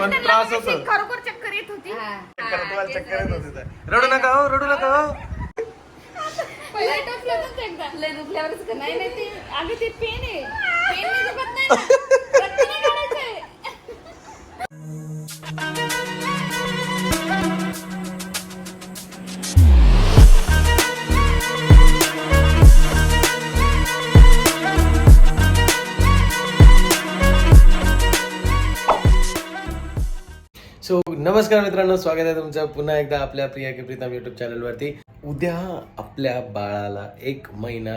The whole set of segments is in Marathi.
पण त्रास होतो. खरोखर चक्कर येत होती. चक्कर तुम्हाला चक्कर येत होती तर. रडू नका हो रडू नका हो. टोचल्यातच एकदा. लय दुखल्यावरच का? नाही नाही ते अगं ते पेन आहे. पेन नाही दुखत नाही ना. नमस्कार मित्रांनो स्वागत आहे तुमचं पुन्हा एकदा आपल्या प्रिया की प्रीतम युट्यूब चॅनलवरती उद्या आपल्या बाळाला एक महिना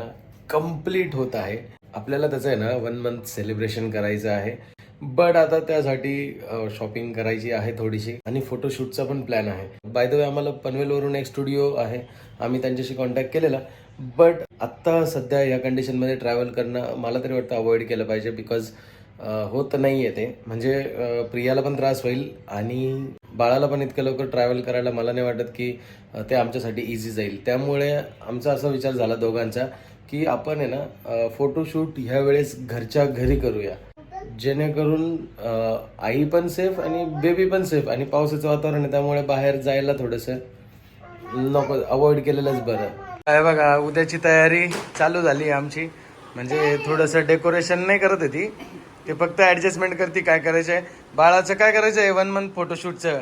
कंप्लीट होत आहे. आपल्याला त्याचं आहे ना वन मंथ सेलिब्रेशन करायचं आहे. बट आता त्यासाठी शॉपिंग करायची आहे थोडीशी आणि फोटोशूटचा पण प्लॅन आहे. बाय द वे आम्हाला पनवेलवरून एक स्टुडिओ आहे. आम्ही त्यांच्याशी कॉन्टॅक्ट केलेला. बट आत्ता सध्या या कंडिशनमध्ये ट्रॅव्हल करणं मला तरी वाटतं अवॉइड केलं पाहिजे बिकॉज होत नाही आहे ते. म्हणजे प्रियाला पण त्रास होईल आणि बाळाला पण इतकं लवकर ट्रॅव्हल करायला मला नाही वाटत की ते आमच्यासाठी इझी जाईल. त्यामुळे आमचा असा विचार झाला दोघांचा की आपण आहे ना फोटोशूट ह्या वेळेस घरच्या घरी करूया. जेणेकरून आई पण सेफ आणि बेबी पण सेफ आणि पावसाचं वातावरण आहे त्यामुळे बाहेर जायला थोडंसं नको अवॉइड केलेलंच बरं. काय बघा उद्याची तयारी चालू झाली आमची. म्हणजे थोडंसं डेकोरेशन नाही करत होती ते फक्त ऍडजस्टमेंट करते काय करायचंय? बाळाचं काय करायचंय? वन मंथ फोटोशूटचं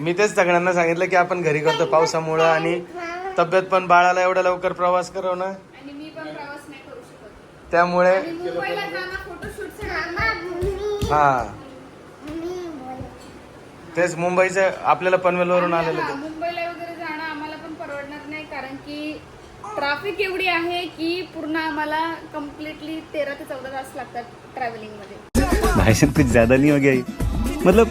मी तेच सगळ्यांना सांगितलं की आपण घरी करतो पावसामुळं आणि तब्येत पण बाळाला एवढा लवकर प्रवास करवणं त्यामुळे हा. तेच मुंबईचं आपल्याला पनवेलवरून आलेलं ते मुंबईला वगैरे जाणं आम्हाला पण परवडणार नाही कारण की ट्रॅफिक एवढी आहे की पूर्ण आम्हाला कम्प्लिटली तेरा ते चौदा तास लागतात ट्रॅव्हलिंगमध्ये. भाई साहब कुछ ज्यादा नहीं हो गया ये? मतलब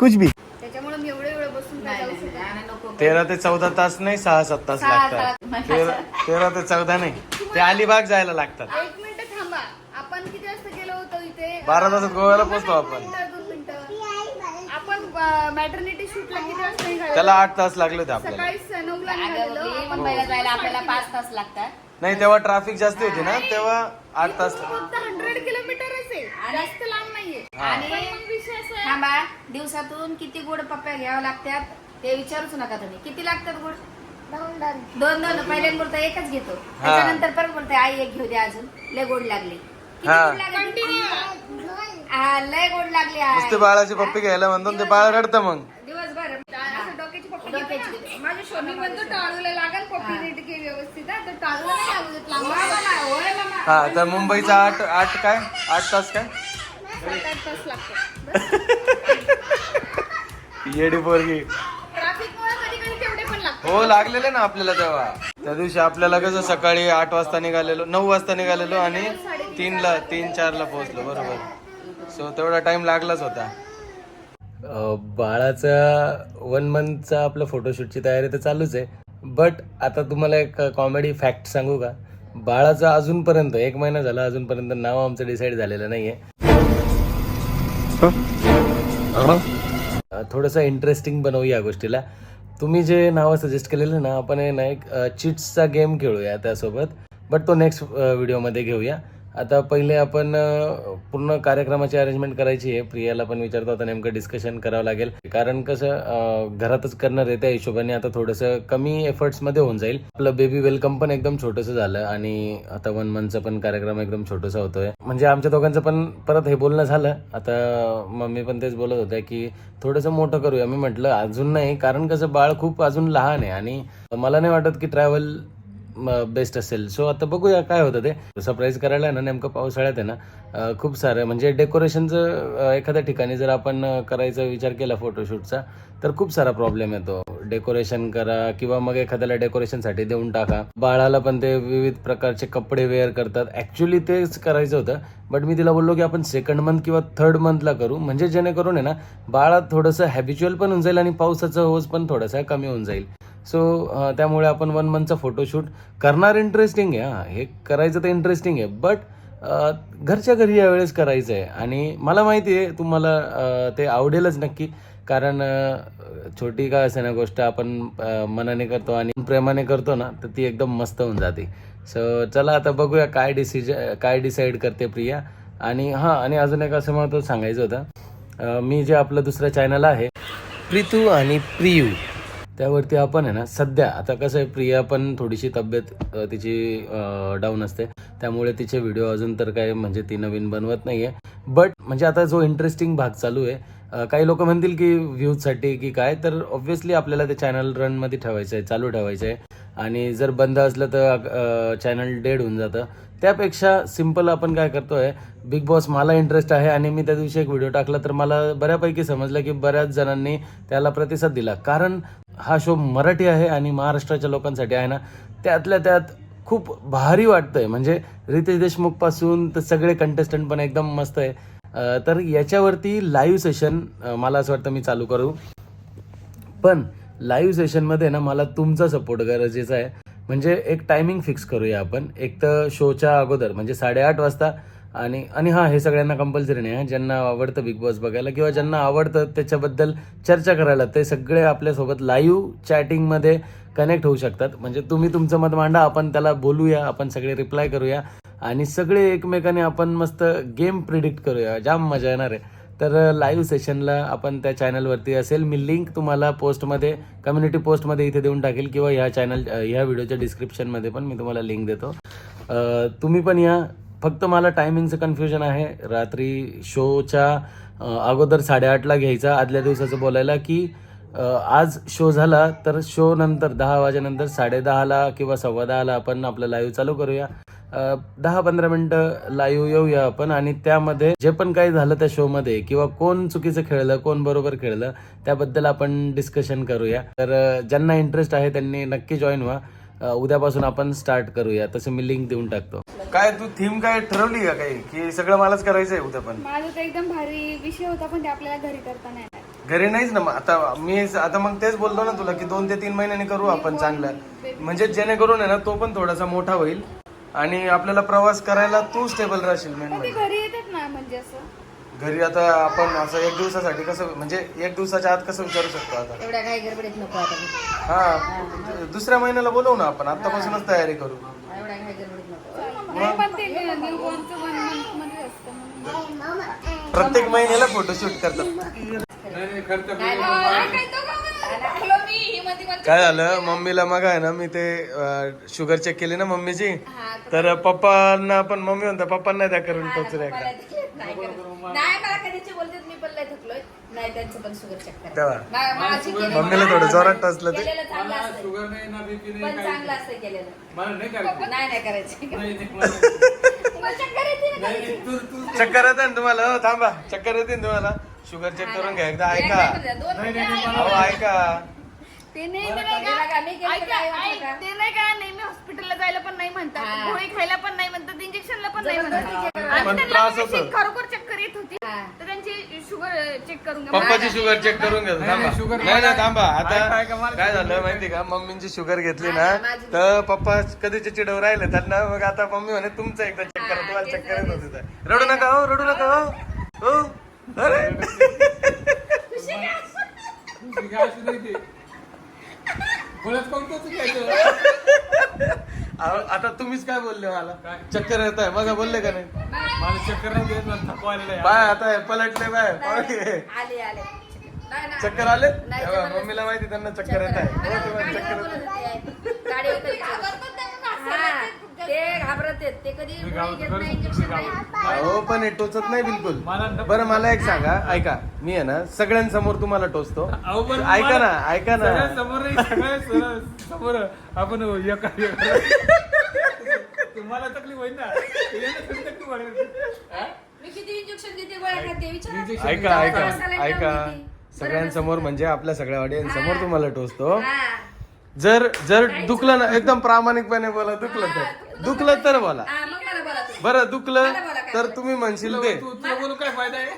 कुछ भी. त्याच्यामुळे मी एवढे एवढे बसून काय जाऊ शकत तेरा ते चौदा तास नाही सहा सात तास लागतात. तेरा तेरा ते चौदा नाही. ते अलिबाग जायला लागतात. एक मिनिट थांबा. आपण किती वाजता गेलो होतो इथे? बारा तासात गोव्याला पोहोचतो आपण मिनिटं, दोन मिनिटं. आपण मॅटर्निटी शूटला किती वाजता निघालो? त्याला आठ तास लागले होते आपल्याला. सकाळी स- नऊला निघालेलो. आपण मुंबईला जायला आपल्याला पाच तास लागतात. नाही तेव्हा ट्रॅफिक जास्त होती ना तेव्हा आठ तास फक्त हंड्रेड किलोमीटरच आहे. जास्त लांब नाहीये. आणि मग विषय असा आहे. थांबा दिवसातून किती गोड पप्प्या घ्यावं लागतात ते विचारूच नका तुम्ही. किती लागतात गोड? दोन दोन पहिल्यांदा बोलता एकच घेतो. त्याच्यानंतर परत बोलते आई एक घेऊ द्या अजून. लय गोड लागली. किती हा. गोड लागली? लय गोड लागली आई. नुसते बाळाचे पप्पी घ्यायला म्हणतो आणि ते बाळ रडतं मग. दिवसभर. असं डोक्याची पप्पी डोक्याची घेते घेते. ना. माझ्या शोनी म्हणतो टाळूला लागल पप्पी नीट घे व्यवस्थित हा. तर टाळूला नाही लागू देत लांब होय मामा, होय मामा. हा तर मुंबईचा आठ आठ काय? आठ तास काय? सात आठ तास लागतात. येडी पोरगी. ट्रॅफिक मुळे कधी कधी तेवढे पण लागतात. हो लागलेले ना आपल्याला तेव्हा. त्या दिवशी आपल्याला कसं सकाळी आठ वाजता निघालेलो नऊ वाजता निघालेलो आणि तीनला तीन चारला पोहोचलो बरोबर. सो तेवढा टाइम लागलाच होता. बाळाचा वन मंथचा आपलं फोटोशूटची तयारी तर चालूच आहे. बट आता तुम्हाला एक कॉमेडी फॅक्ट सांगू का? बाळाचं अजूनपर्यंत एक महिना झाला अजूनपर्यंत नाव आमचं डिसाईड झालेलं नाही आहे थोडंसं इंटरेस्टिंग बनवू या गोष्टीला. तुम्ही जे नावं सजेस्ट केलेलं ना आपण ना एक चिट्सचा गेम खेळूया त्यासोबत. बट तो नेक्स्ट व्हिडिओमध्ये घेऊया. आता पहिले आपण पूर्ण कार्यक्रमाची अरेंजमेंट करायची आहे. प्रियाला पण विचारतो आता नेमकं डिस्कशन करावं लागेल. कारण कसं घरातच करणार आहे त्या हिशोबाने आता थोडंसं कमी एफर्ट्समध्ये होऊन जाईल. आपलं बेबी वेलकम पण एकदम छोटंसं झालं आणि आता वन मंथचा पण कार्यक्रम एकदम छोटंसं होतोय. म्हणजे आमच्या दोघांचं पण परत हे बोलणं झालं. आता मम्मी पण तेच बोलत होत्या की थोडंसं मोठं करूया. मी म्हटलं अजून नाही. कारण कसं बाळ खूप अजून लहान आहे आणि मला नाही वाटत की ट्रॅव्हल बेस्ट असेल. सो आता बघूया काय होतं ते. सरप्राईज करायला ना नेमकं पावसाळ्यात आहे ना खूप सारं म्हणजे डेकोरेशनचं एखाद्या ठिकाणी जर आपण करायचा विचार केला फोटोशूटचा तर खूप सारा प्रॉब्लेम येतो. डेकोरेशन करा किंवा मग एखाद्याला डेकोरेशनसाठी देऊन टाका. बाळाला पण ते विविध प्रकारचे कपडे वेअर करतात. ॲक्च्युली तेच करायचं होतं बट मी तिला बोललो की आपण सेकंड मंथ किंवा थर्ड मंथला करू. म्हणजे जेणेकरून आहे ना बाळा थोडंसं हॅबिच्युअल पण होऊन जाईल आणि पावसाचा होज पण थोडासा कमी होऊन जाईल. सो त्यामुळे आपण वन मंथचा फोटोशूट करणार इंटरेस्टिंग आहे हां. हे करायचं तर इंटरेस्टिंग आहे बट घरच्या घरी यावेळेस करायचं आहे आणि मला माहिती आहे तुम्हाला ते आवडेलच नक्की. कारण छोटी काय असे ना गोष्ट आपण मनाने करतो आणि प्रेमाने करतो ना तर ती एकदम मस्त होऊन जाते. सो चला आता बघूया काय डिसिज काय डिसाईड करते प्रिया. आणि हां आणि अजून एक असं महत्त्व सांगायचं होतं. मी जे आपलं दुसरं चॅनल आहे प्रितू आणि प्रियू. त्यावरती आपण आहे ना सध्या आता कसं आहे प्रिया पण थोडीशी तब्येत तिची डाऊन असते. त्यामुळे तिचे व्हिडिओ अजून तर काय म्हणजे ती नवीन बनवत नाही आहे बट म्हणजे आता जो इंटरेस्टिंग भाग चालू आहे काही लोक म्हणतील की व्ह्यूजसाठी की काय तर ऑब्व्हियसली आपल्याला ते चॅनल रनमध्ये ठेवायचं आहे चालू ठेवायचं आहे आणि जर बंद असलं तर चॅनल डेड होऊन जातं. त्यापेक्षा सिंपल आपण काय करतोय बिग बॉस मला इंटरेस्ट आहे आणि मी त्या दिवशी एक व्हिडिओ टाकला तर मला बऱ्यापैकी समजलं की बऱ्याच जणांनी त्याला प्रतिसाद दिला. कारण हा शो मराठी आहे आणि महाराष्ट्राच्या लोकांसाठी आहे ना त्यातल्या त्यात खूप भारी वाटतंय. म्हणजे रितेश देशमुखपासून तर सगळे कंटेस्टंट पण एकदम मस्त आहे. तर याच्यावरती लाईव्ह सेशन मला असं वाटतं मी चालू करू. पण लाईव्ह सेशनमध्ये ना मला तुमचा सपोर्ट गरजेचा आहे. म्हणजे एक टायमिंग फिक्स करूया आपण. एक तर शोच्या अगोदर म्हणजे साडेआठ वाजता आणि आणि हां हे सगळ्यांना कंपल्सरी नाही ज्यांना आवडतं बिग बॉस बघायला किंवा ज्यांना आवडतं त्याच्याबद्दल चर्चा करायला ते सगळे आपल्यासोबत लाईव्ह चॅटिंगमध्ये कनेक्ट होऊ शकतात. म्हणजे तुम्ही तुमचं मत मांडा आपण त्याला बोलूया आपण सगळे रिप्लाय करूया आणि सगळे एकमेकाने आपण मस्त गेम प्रिडिक्ट करूया. जाम मजा येणार आहे. तर लाईव्ह सेशनला आपण त्या चॅनलवरती असेल. मी लिंक तुम्हाला पोस्टमध्ये कम्युनिटी पोस्टमध्ये इथे देऊन टाकेल किंवा ह्या चॅनल ह्या व्हिडिओच्या डिस्क्रिप्शनमध्ये पण मी तुम्हाला लिंक देतो. तुम्ही पण या. फक्त मला टायमिंगचं कन्फ्युजन आहे. रात्री शोच्या अगोदर साडेआठला घ्यायचा आदल्या दिवसाचं बोलायला की आज शो झाला तर शो नंतर दहा वाजेनंतर साडेदहाला किंवा सव्वा दहाला आपण आपलं लाईव्ह चालू करूया. दहा पंधरा मिनटं लाईव्ह येऊया आपण आणि त्यामध्ये जे पण काही झालं त्या शोमध्ये किंवा कोण चुकीचं खेळलं कोण बरोबर खेळलं त्याबद्दल आपण डिस्कशन करूया. तर ज्यांना इंटरेस्ट आहे त्यांनी नक्की जॉईन व्हा. उद्यापासून आपण स्टार्ट करूया. तसं मी लिंक देऊन टाकतो. काय तू थीम काय ठरवली का काही? की सगळं मलाच करायचंय उद्या पण. माझा तर एकदम भारी विषय होता पण ते आपल्याला घरी करता नाही. घरी नाहीच ना मग आता मी आता मग तेच बोललो ना तुला की दोन ते तीन महिन्यांनी करू आपण चांगलं. म्हणजे जेणेकरून आहे ना तो पण थोडासा मोठा होईल. आणि आपल्याला प्रवास करायला तू स्टेबल राहशील मेन म्हणजे. घरी येतात ना म्हणजे असं. घरी आता आपण असं एक दिवसासाठी कसं म्हणजे एक दिवसाच्या आत कसं विचारू शकतो आता? एवढ्या काही गडबडीत नको आता. हा दुसऱ्या महिन्याला बोलवू ना आपण आतापासूनच तयारी करू. एवढ्या काही गडबडीत नको. नाही पण ते न्यू बॉर्नचं वन मंथमध्ये असतं म्हणून. प्रत्येक महिन्याला फोटोशूट करतात. काय झालं? मम्मीला मग आहे ना मी ते शुगर चेक केली ना मम्मीची. तर पप्पांना पण मम्मी म्हणता पप्पांना द्या करून चेक करा. तेव्हा. मम्मीला थोडं जोरात टचलं ते. नाही नाही करायचं. चक्कर येते ना तुम्हाला? हो, थांबा. चक्कर येते ना तुम्हाला? शुगर चेक करून घ्या एकदा. ऐका. ऐका. ते नेहमी नाही का? मी का गेले ऐका, काय वाटलं ऐक, का? ते नाही का नेहमी हॉस्पिटलला जायला पण नाही म्हणतात हा. गोळी खायला पण नाही म्हणतात इंजेक्शनला पण नाही जबरदस्ती म्हणतात check आणि पण त्यांना त्रास कशी होतो. खरोखर चक्कर येत होती हा. तर त्यांची शुगर चेक करून घ्या. पप्पाची शुगर चेक करून थांबा नाही नाही थांबा आता काय झालं माहिती का मम्मींची शुगर घेतली ना हा, माझी- तर पप्पा कधीचे चिडव राहिले त्यांना मग आता मम्मी म्हणे तुमचं एकदा चेक करा तुम्हाला तेच येत झालं. होती. रडू नका हो रडू नका हो हो अरे अहो, आता तुम्हीच काय बोलले मला चक्कर येत आहे मग बोलले का नाही मला चक्कर नाही देत मला थकवा आलेला आहे बाय आता पलटले बाय. आले आले. चक्कर आले. मम्मीला माहिती त्यांना चक्कर येत आहे हो, चक्कर येत आहे. हा, ते घाबरत आहेत. ते कधी मी गोळी गावात घेत घरी नाही मी इंजेक्शन गावात. नाही हो पण हे टोचत नाही बिलकुल. बरं मला एक सांगा. ऐका मी आहे ना सगळ्यांसमोर तुम्हाला टोचतो. अहो, पण ऐका ना ऐका ना. सगळ्या समोर नाही, सगळ्या सर- समोर आपण एका तुम्हाला तकलीफ होईल ना. यांना थोडी तकलीफ होईल. मी किती इंजेक्शन देते गोळ्या खाते विचारा. Injection ऐका. ऐका ऐका. सगळ्यांसमोर म्हणजे आपल्या सगळ्या ऑडियन्स समोर हा. तुम्हाला टोचतो. हा. जर जर दुखलं ना एकदम प्रामाणिकपणे बोला दुखलं तर. दुखलं तर बोला. हा, मग मला बोला तुम्ही. बरं दुखलं मला बोला काय तर तुम्ही म्हणशील ते. तू तुला बोलून काय फायदा आहे?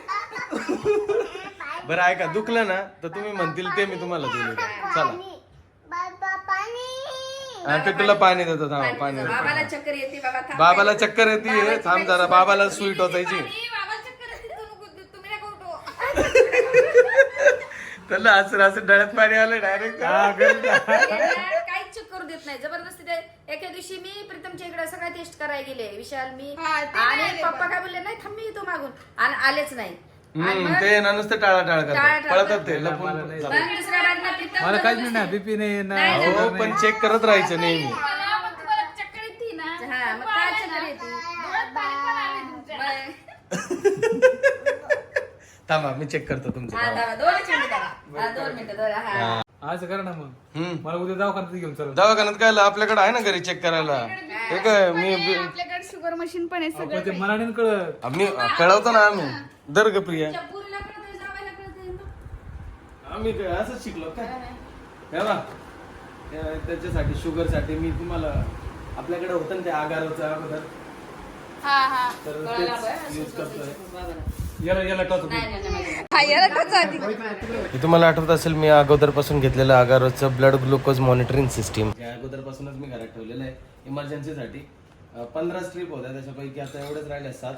बरं ऐका दुखलं ना तर तुम्ही म्हणतील ते मी तुम्हाला दिले चला. हा तुला पाणी देतो थांबा पाणी देतो. बाबाला चक्कर येते बाबा थांब. बाबाला चक्कर येते बाबाची थांब जरा बाबाला सुई नाही. टोचायची आणि बाबाला चक्कर येते, तू नको- तुम्ही नका उठू. त्याला असं असं डळ्यात पाणी आलं डायरेक्ट काहीच चेक करू देत नाही. जबरदस्ती ते एका दिवशी मी प्रीतमच्या इकडे सगळ्या टेस्ट करायला गेले. विशाल मी हा, ते नाही आणि आले पप्पा काय बोलले नाही थांब मी येतो मागून. आणि आलेच नाही. हम्म, ते ना नुसतं टाळा टाळ करतात. पळतात ते लपून जातात. मग दुसऱ्या राजला तिथं मला काहीच नाही ना बीपी नाही ना. हो पण चेक करत राहायचं नेहमी. मला मग तुम्हाला चक्कर येते ना. हा मग काय चक्कर येते? डोळ्यात पाणी पण आले तुमच्या. मग- थांबा मी चेक करतो तुमचं. हा दोनच मिनिटं. हा दोन मिनिटं दोन हा. असं करा ना मग. हम्म. मला उद्या दवाखान्यात घेऊन चला. दवाखान्यात काय? आपल्याकडे आहे ना घरी चेक करायला? हे काय मी आपल्याकडे शुगर मशीन पण आहे सगळं पण ते मनाने नाही कळत. आम्ही कळवतो ना आम्ही. दर ग प्रिया. जावायला ना. आम्ही काय असंच शिकलो काय हे बा त्या- त्याच्यासाठी शुगरसाठी मी तुम्हाला आपल्याकडे होतं ना ते आगारचं अगोदर. हा हा. तर कळायला तेच बरं, यूज असं करतोय. याला याला टॉच नाही नाही नाही. हा, याला टोच आधी. हे तुम्हाला आठवत असेल मी अगोदरपासून घेतलेलं आगारोचं ब्लड ग्लुकोज मॉनिटरिंग सिस्टीम अगोदरपासूनच मी घरात ठेवलेलं आहे इमर्जन्सीसाठी पंधरा स्ट्रीप होत्या त्याच्यापैकी आता एवढंच राहिले सात.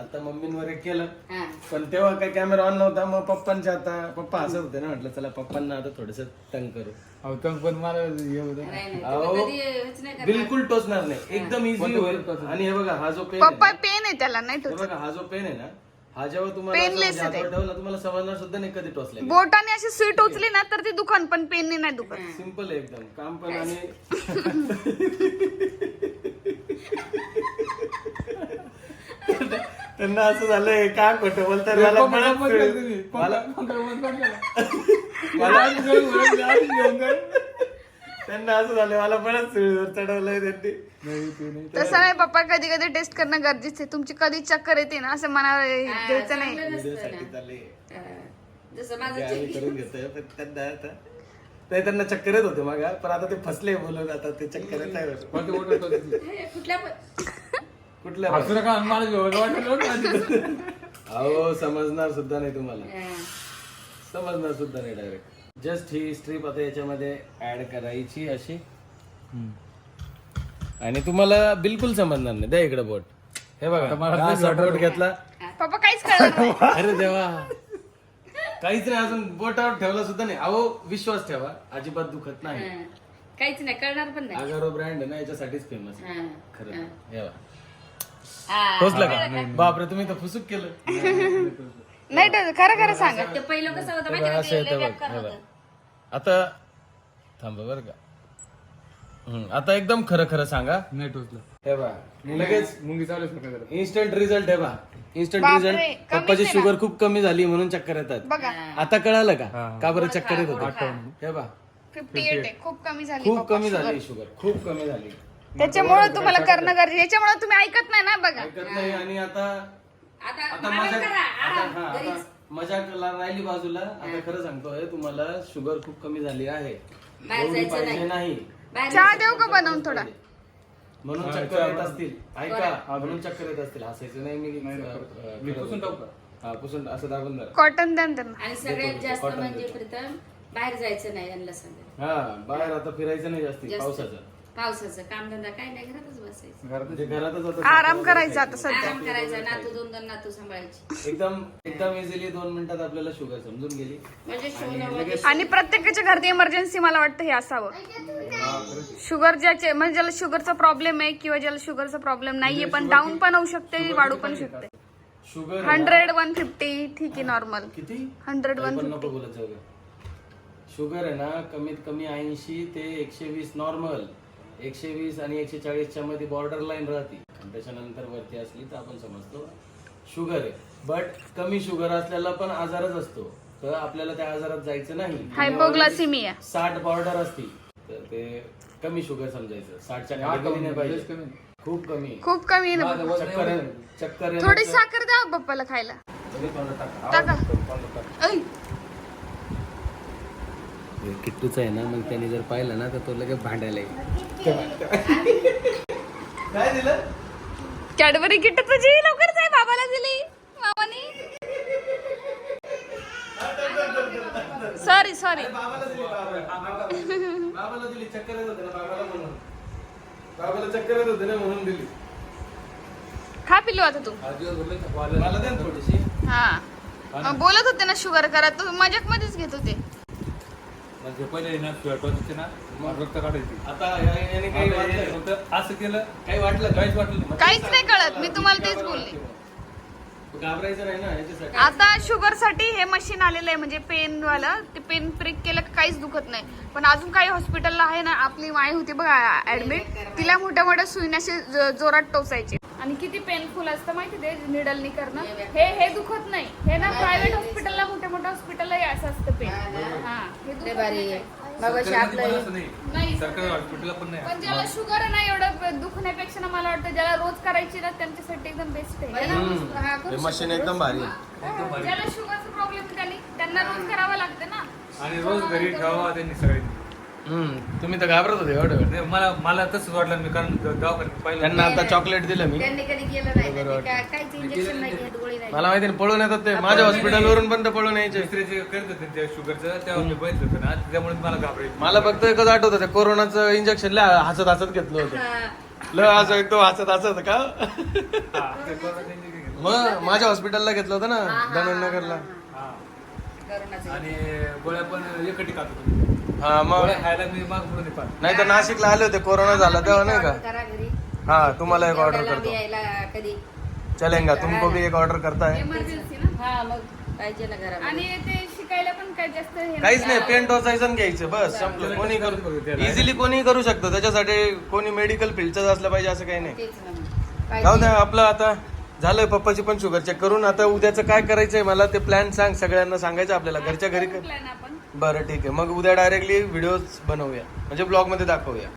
आता मम्मींवर एक केलं. हा. पण तेव्हा काही कॅमेरा ऑन नव्हता मग पप्पांच्या आता पप्पा हसत होते ना म्हटलं चला पप्पांना आता थोडस तंग करू. अहो तंग पण मला हे होतं. नाही, नाही. अहो, तुम्ही कधी हेच नाही करणार. बिलकुल टोचणार नाही एकदम इझी होईल. आणि हे बघा हा जो पेन आहे पप्पा पेन आहे त्याला नाही हे बघा हा जो पेन आहे ना हा जेव्हा तुम्हाला असं म्हणजे हातावर ठेवला तुम्हाला समजणार सुद्धा नाही कधी टोचले बोटाने अशी सुई टोचली ना तर ती दुकान पण पेनने नाही दुखत सिंपल आहे एकदम काम पण आणि त्यांना असं झालंय का खोटं बोलतात मला मला मला त्यांना असं झालं मला परत सिळीवर चढवलंय त्यांनी. तसं नाही पप्पा कधी कधी टेस्ट करणं गरजेचं आहे. तुमची कधी चक्कर येते ना असं मनावर घ्यायचं नाही चांगलं नसतं व्हिडिओसाठी ना. चालले. हा. जसं माझं ते आम्ही करून घेतोय पण त्यांना आता ते त्यांना चक्कर येत होते मग. पण आता ते फसले बोलून आता ते चक्कर येत आहे कोणते मोठे टॉच हे, कुठल्या पण- कुठल्या असं नका मला जेवढं वाटलं. अहो समजणार सुद्धा नाही तुम्हाला. हा. समजणार सुद्धा नाही डायरेक्ट जस्ट ही स्ट्रीप आता याच्यामध्ये ऍड करायची अशी. आणि तुम्हाला बिलकुल समजणार नाही. द्या इकडे बोट. हे बघा हा घेतला. पप्पा काहीच नाही. अरे देवा. काहीच नाही अजून बोटावर ठेवला सुद्धा नाही. अहो विश्वास ठेवा. अजिबात दुखत नाही. हा. काहीच नाही करणार पण नाही. आगारो ब्रँड आहे ना याच्यासाठीच फेमस हा. खरं हे. बघा. हा. टोचलं का? बापरे तुम्ही तर फुसूक केलं. नाही खरं खरं सांगा. ते पहिलं कसं होतं हे माहिती बघा, का? असं ते येतं लय बघ हे. आता थांबा बरं का. हम्म, आता एकदम खरं खरं सांगा. नाही टोचलं हे बा लगेच मुंगी जरा इन्स्टंट रिझल्ट आहे बा इन्स्टंट बापरे, रिझल्ट कमीच पप्पाची आहे ना. शुगर खूप कमी झाली म्हणून चक्कर येतात. बघा. आता कळालं का? का बरं चक्कर येत होते? हे बा फिफ्टी एट आहे. खूप कमी झाली खूप कमी. झाली शुगर खूप कमी झाली. त्याच्यामुळे तुम्हाला करणं गरजेचं याच्यामुळे तुम्ही ऐकत नाही ना बघा. ऐकत नाही आणि आता आता आराम मजाक करा, आता आराम. हा, आता घरीच. मजाक ला- राहिली बाजूला. आता खरं सांगतोय तुम्हाला शुगर खूप कमी झाली आहे. बाहेर एवढी जायचं पाहिजे नाही. चहा देऊ का बनवून थोडा? म्हणून चक्कर येत असतील. ऐका म्हणून चक्कर येत असतील. हसायचं नाही मी. अं, मी पुसून टाकू? हा पुसून असं दाबून धरा. कॉटन द्या ना. त्यांना आणि सगळ्यात जास्त cotton म्हणजे देतो. प्रीतम बाहेर जायचं नाही यांना सांगा हा बाहेर आता फिरायचं नाही जास्ती जास्त. पावसाचं. पावसाचं कामधंदा काय नाही घरातच बसायचं. म्हणजे घरातच आराम करायचा आता सध्या. आराम करायचा नातू दोन दोन नातू सांभाळायची. एकदम एकदम इझिली दोन मिनिटात आपल्याला शुगर समजून गेली. म्हणजे म्हणजे आणि प्रत्येकाच्या घरात इमर्जन्सी मला वाटतं हे असावं. शुगर ज्याचे म्हणजे ज्याला शुगरचा प्रॉब्लेम आहे किंवा ज्याला शुगरचा प्रॉब्लेम नाहीये पण डाऊन पण होऊ शकते वाढू पण शकते. शुगर हंड्रेड वन फिफ्टी ठीक आहे नॉर्मल किती? हंड्रेड वन पण नको बोलत जाऊ ग. शुगर आहे ना कमीत कमी ऐंशी ते एकशे वीस नॉर्मल एकशे वीस आणि एकशे चाळीसच्या मध्ये बॉर्डर लाईन राहते. आणि त्याच्यानंतर वरती असली तर आपण समजतो शुगर आहे. बट कमी शुगर असल्याला पण आजारच असतो. तर आपल्याला त्या आजारात जायचं नाही. हायपोग्लासिमिया साठ बॉर्डर असती तर ते कमी शुगर समजायचं. साठच्या खाली गेली नाही पाहिजे. कमी. खूप कमी. खूप कमी. चक्कर थोडी साखर द्या पप्पाला खायला. तुम्ही तोंडात टाका. टाका. आवाज करतो, तोंडात टाका. ऐ किट्टूच आहे ना मग त्याने जर पाहिलं ना तर तो लगेच भांडायला येईल. काय दिलं? कॅडबरी किट तुझी? लवकर जाय बाबाला दिली. मामाने. सॉरी सॉरी बाबाला दिली बाबाला. बाबाला दिली चक्कर येत होते ना बाबाला म्हणून. बाबाला चक्कर येत होते ना म्हणून दिली. खा पिलू आता तू. मला ना थोडीशी. हा. बोलत होते ना शुगर करा. तू मजाक मध्येच घेत होते. मला जे पहिले ना मग? रक्त काढायची. आता या- याने काही आता हे वाटलं? फक्त असं केलं काही वाटलं? काहीच वाटलं नाही. काहीच नाही कळत. मी तुम्हाला तेच बोलले. घाबरायचं नाही ना याच्यासाठी. आता शुगरसाठी हे मशीन आलेलं आहे म्हणजे पेन वालं. ते पेन प्रिक केलं का काहीच दुखत नाही. पण अजून काही हॉस्पिटलला आहे ना आपली माई होती बघा ऍडमिट तिला मोठ्या मोठ्या सुईनाशी जोरात टोचायचे. आणि किती पेनफुल असतं माहिती ते? निडलनी करणं. हे हे दुखत नाही. हे ना प्रायव्हेट हॉस्पिटलला मोठ्या मोठ्या हॉस्पिटलला असं असतं पेन हा हे. दुखत नाही. पण आपलं असं नाही. नाही सरकारी हॉस्पिटलला पण नाही. पण ज्याला शुगर आहे ना एवढं दुखण्यापेक्षा ना मला वाटतं ज्याला रोज करायची ना त्यांच्यासाठी एकदम बेस्ट आहे. है ना? हा, मशीन एकदम भारी आहे. ज्याला शुगरचा प्रॉब्लेम त्यांनी त्यांना रोज करावा लागते ना. आणि रोज घरी ठेवावा त्यांनी सगळ्यांनी. हम्म. तुम्ही तर घाबरत होते एवढं. वेळ. नाही, मला मला तसंच वाटलं मी कारण दवाखान्यात पाहिलं त्यांना आता चॉकलेट दिलं मी. त्यांनी कधी केलं नाही. त्यांनी काय- काहीच इंजेक्शन नाही घेत गोळी नाही मला माहिती नाही पळून येतात ते. माझ्या हॉस्पिटलवरून पण ते पळून यायचे. करत होते त्या शुगरचं तेव्हा मी बघितलं होतं ना. त्यामुळे मला घाबरायचं. मला फक्त एकच आठवत ते कोरोनाचं इंजेक्शन लय हसत हसत घेतलं होतं. हा. लय असं एकदम हसत हसत का? हा, ते. मग माझ्या हॉस्पिटलला घेतलं होतं ना धननगरला हा. करोनाचं. आणि गोळ्या पण एकटी खात होतो हा मग. गोळ्या खायला मी माग म्हणून नाही तर नाशिकला आले होते कोरोना झाला तेव्हा नाही का? करा घरी. हा तुम्हाला एक ऑर्डर करतो. यायला कधी? चलेंगा तुमको भी एक ऑर्डर करता है. इमर्जन्सी ना? हा मग पाहिजे ना घरामध्ये. आणि ते शिकायला पण काय जास्त हे काहीच नाही पेन टोचायचं आणि घ्यायचं बस. संपलं कोणी करू इझिली कोणी करू शकतो त्याच्यासाठी कोणी मेडिकल फील्डच असलं पाहिजे असं काही नाही. तेच ना मग. जाऊ पाहिजे. द्या आपलं आता झालंय पप्पाची पण शुगर चेक करून आता उद्याचं काय करायचंय मला ते प्लॅन सांग सगळ्यांना सांगायचं आपल्याला. घरच्या घरी कर प्लॅन आपण? बरं ठीक आहे. मग उद्या डायरेक्टली व्हिडिओ बनवूया. म्हणजे ब्लॉगमध्ये दाखवूया.